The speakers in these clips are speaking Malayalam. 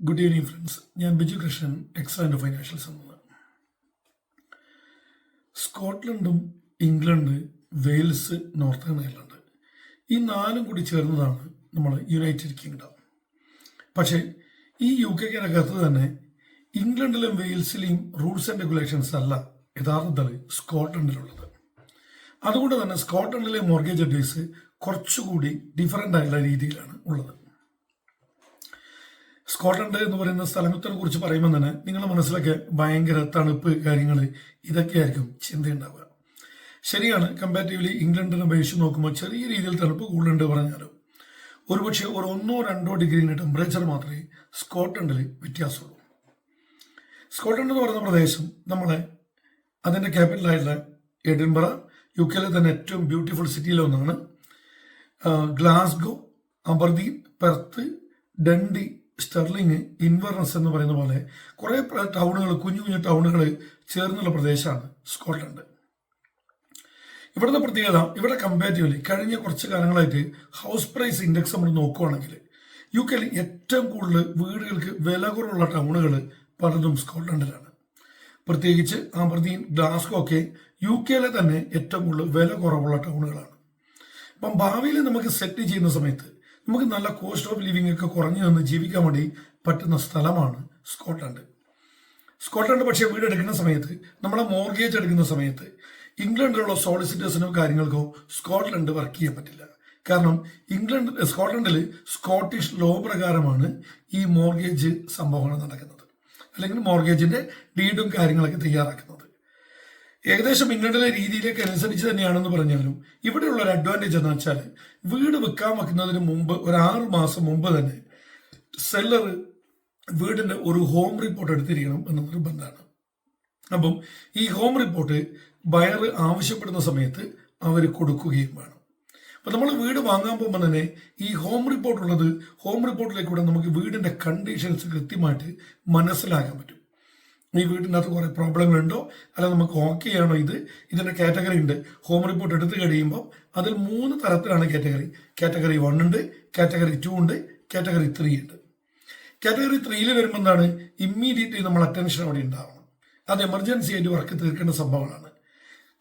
ഗുഡ് ഈവനിങ് ഫ്രണ്ട്സ് ഞാൻ ബിജു കൃഷ്ണൻ എക്സലന്റ് ഫൈനാൻഷ്യൽസ് എന്നത് സ്കോട്ട്ലൻഡും ഇംഗ്ലണ്ട് വെയിൽസ് നോർത്തേൺ അയർലൻഡ്. ഈ നാലും കൂടി ചേർന്നതാണ് നമ്മൾ യുണൈറ്റഡ് കിങ്ഡം പക്ഷേ ഈ യു കെക്കകത്ത് തന്നെ ഇംഗ്ലണ്ടിലും വെയിൽസിലെയും റൂൾസ് ആൻഡ് റെഗുലേഷൻസ് അല്ല യഥാർത്ഥത്തിൽ സ്കോട്ട്ലൻഡിലുള്ളത് അതുകൊണ്ട് തന്നെ സ്കോട്ട്ലൻഡിലെ മോർഗേജ് അഡ്വൈസ് കുറച്ചുകൂടി ഡിഫറന്റ് ആയിട്ടുള്ള രീതിയിലാണ് ഉള്ളത്. സ്കോട്ട്ലൻഡ് എന്ന് പറയുന്ന സ്ഥലത്തിനെ കുറിച്ച് പറയുമ്പോൾ തന്നെ നിങ്ങളുടെ മനസ്സിലൊക്കെ ഭയങ്കര തണുപ്പ് കാര്യങ്ങൾ ഇതൊക്കെയായിരിക്കും ചിന്തയുണ്ടാവുക. ശരിയാണ് കമ്പാരിറ്റീവ്ലി ഇംഗ്ലണ്ടിനെ അപേക്ഷിച്ച് നോക്കുമ്പോൾ ചെറിയ രീതിയിൽ തണുപ്പ് കൂടുതലുണ്ട് പറഞ്ഞാലും. ഒരുപക്ഷെ ഒരു ഒന്നോ രണ്ടോ ഡിഗ്രീന്റെ ടെമ്പറേച്ചർ മാത്രമേ സ്കോട്ട്ലൻഡിൽ വ്യത്യാസമുള്ളൂ. സ്കോട്ട്ലൻഡ് എന്ന് പറയുന്ന പ്രദേശം നമ്മളെ അതിന്റെ ക്യാപിറ്റലായിട്ടുള്ള എഡിൻബറ യു കെയിലെ തന്നെ ഏറ്റവും beautiful സിറ്റിയിലൊന്നാണ് Glasgow Aberdeen Perth Dundee Stirling Inverness എന്ന് പറയുന്ന പോലെ കുറേ ടൗണുകൾ കുഞ്ഞു കുഞ്ഞു ടൗണുകൾ ചേർന്നുള്ള പ്രദേശമാണ് സ്കോട്ട്ലൻഡ്. ഇവിടുത്തെ പ്രത്യേകത ഇവിടെ കമ്പാരിറ്റീവ്ലി കഴിഞ്ഞ കുറച്ച് കാലങ്ങളായിട്ട് ഹൗസ് പ്രൈസ് ഇൻഡെക്സ് നമ്മൾ നോക്കുവാണെങ്കിൽ യു കെയിൽ ഏറ്റവും കൂടുതൽ വീടുകൾക്ക് വില കുറവുള്ള ടൗണുകൾ പലതും സ്കോട്ട്ലൻഡിലാണ്. പ്രത്യേകിച്ച് ആബർദീൻ ഗ്ലാസ്കോ ഒക്കെ യു കെയിലെ തന്നെ ഏറ്റവും കൂടുതൽ വില കുറവുള്ള ടൗണുകളാണ്. അപ്പം ഭാവിയിൽ നമുക്ക് സെറ്റ് ചെയ്യുന്ന സമയത്ത് നമുക്ക് നല്ല കോസ്റ്റ് ഓഫ് ലിവിംഗ് ഒക്കെ കുറഞ്ഞു നിന്ന് ജീവിക്കാൻ വേണ്ടി പറ്റുന്ന സ്ഥലമാണ് സ്കോട്ട്ലൻഡ്. സ്കോട്ട്ലൻഡ് പക്ഷേ വീട് എടുക്കുന്ന സമയത്ത് നമ്മളെ മോർഗേജ് എടുക്കുന്ന സമയത്ത് ഇംഗ്ലണ്ടിലുള്ള സോളിസിറ്റേഴ്സിനോ കാര്യങ്ങൾക്കോ സ്കോട്ട്ലൻഡ് വർക്ക് ചെയ്യാൻ പറ്റില്ല. കാരണം ഇംഗ്ലണ്ട് സ്കോട്ട്ലൻഡിൽ സ്കോട്ടിഷ് ലോ പ്രകാരമാണ് ഈ മോർഗേജ് സംഭവങ്ങൾ നടക്കുന്നത്. അല്ലെങ്കിൽ മോർഗേജിന്റെ ഡീഡും കാര്യങ്ങളൊക്കെ തയ്യാറാക്കുന്നത്. ഏകദേശം ഇംഗ്ലണ്ടിലെ രീതിയിലേക്ക് അനുസരിച്ച് തന്നെയാണെന്ന് പറഞ്ഞാലും ഇവിടെയുള്ള ഒരു അഡ്വാന്റേജ് എന്ന് വെച്ചാൽ വീട് വിൽക്കാൻ വെക്കുന്നതിന് മുമ്പ് ഒരു ആറ് മാസം മുമ്പ് തന്നെ സെല്ലർ വീടിന്റെ ഒരു ഹോം റിപ്പോർട്ട് എടുത്തിരിക്കണം എന്ന നിർബന്ധമാണ്. അപ്പം ഈ ഹോം റിപ്പോർട്ട് ബയർ ആവശ്യപ്പെടുന്ന സമയത്ത് അവർ കൊടുക്കുകയും വേണം. അപ്പം നമ്മൾ വീട് വാങ്ങാൻ പോകുമ്പോൾ തന്നെ ഈ ഹോം റിപ്പോർട്ട് ഉള്ളത് ഹോം റിപ്പോർട്ടിലേക്കൂടെ നമുക്ക് വീടിന്റെ കണ്ടീഷൻസ് കൃത്യമായിട്ട് മനസ്സിലാക്കാൻ പറ്റും. ഈ വീട്ടിനകത്ത് കുറേ പ്രോബ്ലങ്ങൾ ഉണ്ടോ? അല്ല നമുക്ക് ഓക്കെ ആണോ ഇത്? ഇതിന്റെ കാറ്റഗറി ഉണ്ട്. ഹോം റിപ്പോർട്ട് എടുത്തു കഴിയുമ്പോൾ അതിൽ മൂന്ന് തരത്തിലാണ് കാറ്റഗറി കാറ്റഗറി വൺ ഉണ്ട് കാറ്റഗറി ടു ഉണ്ട് കാറ്റഗറി ത്രീ ഉണ്ട്. കാറ്റഗറി ത്രീയിൽ വരുമ്പോൾ എന്താണ്? ഇമ്മീഡിയറ്റ്ലി നമ്മൾ അറ്റൻഷൻ അവിടെ ഉണ്ടാവണം. അത് എമർജൻസി ആയിട്ട് വർക്ക് തീർക്കേണ്ട സംഭവമാണ്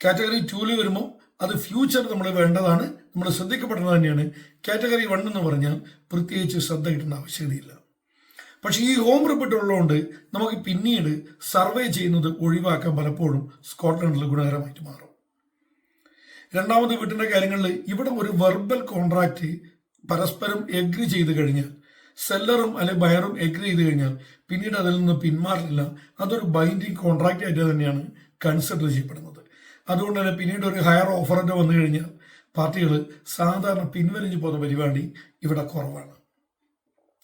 കാറ്റഗറി ടൂവിൽ വരുമ്പോൾ അത് ഫ്യൂച്ചർ നമ്മൾ വേണ്ടതാണ്. നമ്മൾ ശ്രദ്ധിക്കപ്പെടുന്നത് തന്നെയാണ്. കാറ്റഗറി വൺ എന്ന് പറഞ്ഞാൽ പ്രത്യേകിച്ച് ശ്രദ്ധ കിട്ടേണ്ട ആവശ്യകതയില്ല. പക്ഷേ ഈ ഹോം റിപ്പോർട്ട് ഉള്ളതുകൊണ്ട് നമുക്ക് പിന്നീട് സർവേ ചെയ്യുന്നത് ഒഴിവാക്കാൻ പലപ്പോഴും സ്കോട്ട്ലൻഡിൽ ഗുണകരമായിട്ട് മാറും. രണ്ടാമത് വീട്ടിന്റെ കാര്യങ്ങളിൽ ഇവിടെ ഒരു വെർബൽ കോൺട്രാക്റ്റ് പരസ്പരം എഗ്രി ചെയ്ത് കഴിഞ്ഞാൽ സെല്ലറും അല്ലെ ബയറും എഗ്രി ചെയ്ത് കഴിഞ്ഞാൽ പിന്നീട് അതിൽ നിന്ന് പിന്മാറില്ല. അതൊരു ബൈൻഡിങ് കോൺട്രാക്റ്റ് ആയിട്ട് തന്നെയാണ് കൺസിഡർ ചെയ്യപ്പെടുന്നത്. അതുകൊണ്ട് തന്നെ പിന്നീട് ഒരു ഹയർ ഓഫറിന്റെ വന്നു കഴിഞ്ഞാൽ പാർട്ടികൾ സാധാരണ പിൻവലിഞ്ഞു പോകുന്ന പരിപാടി ഇവിടെ കുറവാണ്.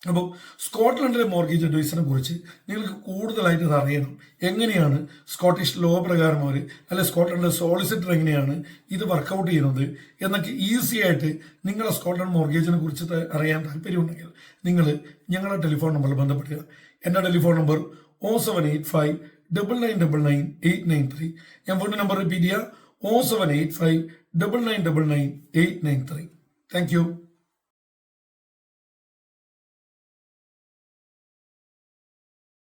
അപ്പോൾ സ്കോട്ട്ലൻഡിലെ മോർഗേജ് അഡ്വൈസറിനെ കുറിച്ച് നിങ്ങൾക്ക് കൂടുതലായിട്ട് അറിയണം. എങ്ങനെയാണ് സ്കോട്ടിഷ് ലോ പ്രകാരം അവർ അല്ലെ സ്കോട്ട്ലൻഡിലെ സോളിസിറ്റർ എങ്ങനെയാണ് ഇത് വർക്കൗട്ട് ചെയ്യുന്നത് എന്നൊക്കെ ഈസി ആയിട്ട് നിങ്ങളെ സ്കോട്ട്ലൻഡ് മോർഗേജിനെ കുറിച്ച് അറിയാൻ താല്പര്യമുണ്ടെങ്കിൽ നിങ്ങൾ ഞങ്ങളുടെ ടെലിഫോൺ നമ്പറിൽ ബന്ധപ്പെടുക. എന്റെ telephone number O seven eight five double nine double nine eight nine three ഞാൻ വീണ്ടും നമ്പർ റിപ്പീറ്റ് ചെയ്യുക O seven eight five double nine double nine eight nine three thank you